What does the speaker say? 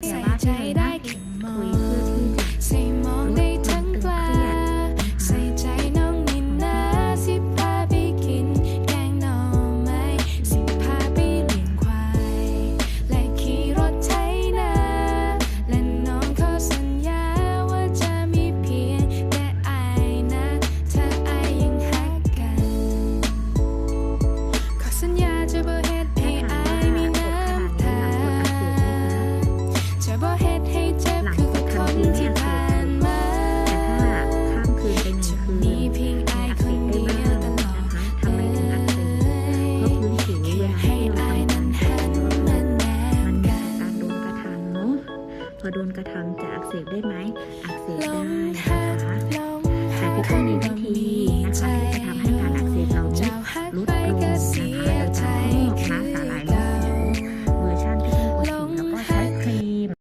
Yeah. พอโดนกระทำจะอักเสบได้ไหมอักเสบได้นะคะแต่ก็ต้องมีวิธีนะคะ